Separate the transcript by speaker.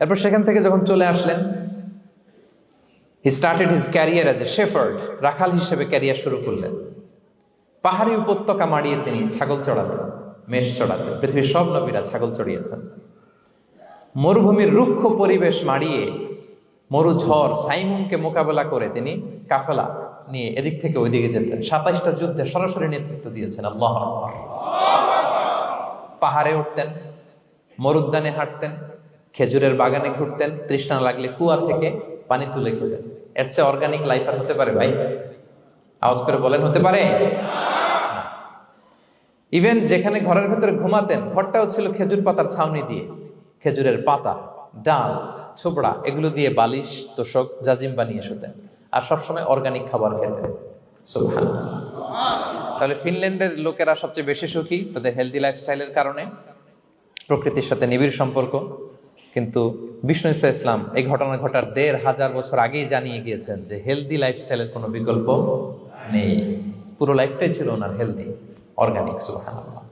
Speaker 1: এরপর সেখান থেকে যখন চলে আসলেন he started his career as a shepherd রাখাল হিসেবে ক্যারিয়ার শুরু করলেন। পাহাড়ি উপত্যকা মাড়িয়ে তিনি ছাগল চড়াতেন, মেষ চড়াতেন, পৃথিবীর সব নবীরা ছাগল চড়িয়েছেন। মরুভূমির রুক্ষ পরিবেশ মাড়িয়ে মরু ঝড় মোকাবেলা করে তিনি কাফেলা নিয়ে এদিক থেকে ওইদিকে যেতেন। সাতাইশটা যুদ্ধে সরাসরি নেতৃত্ব দিয়েছেন, আল্লাহ পাহাড়ে উঠতেন, মরুদ্যানে হাঁটতেন খেজুরের বাগানে ঘুরতেন, তৃষ্ণা লাগলে কুয়া থেকে পানি তুলে খেতেন। এর চেয়ে অর্গানিক লাইফ আর হতে পারে ভাই? আওয়াজ করে বলেন, হতে পারে? ইভেন যেখানে ঘরের ভেতরে ঘুমাতেন, ঘরটাও ছিল খেজুর পাতার ছাউনি দিয়ে। খেজুরের পাতা, ডাল, ছোবড়া, এগুলো দিয়ে বালিশ, তোষক, জাজিম বানিয়ে শুতেন। আর সবসময় অর্গানিক খাবার খেতেন। তাহলে ফিনল্যান্ডের লোকেরা সবচেয়ে বেশি সুখী তাদের হেলদি লাইফস্টাইলের কারণে? প্রকৃতির সাথে নিবিড় সম্পর্ক। কিন্তু বিষ্ণু ইসা ইসলাম এই ঘটনা ঘটার দেড় হাজার বছর আগেই জানিয়ে গিয়েছেন যে হেলদি লাইফস্টাইলের কোনো বিকল্প নেই। পুরো লাইফটাই ছিল ওনার হেলদি অর্গানিক সুবহানাল্লাহ।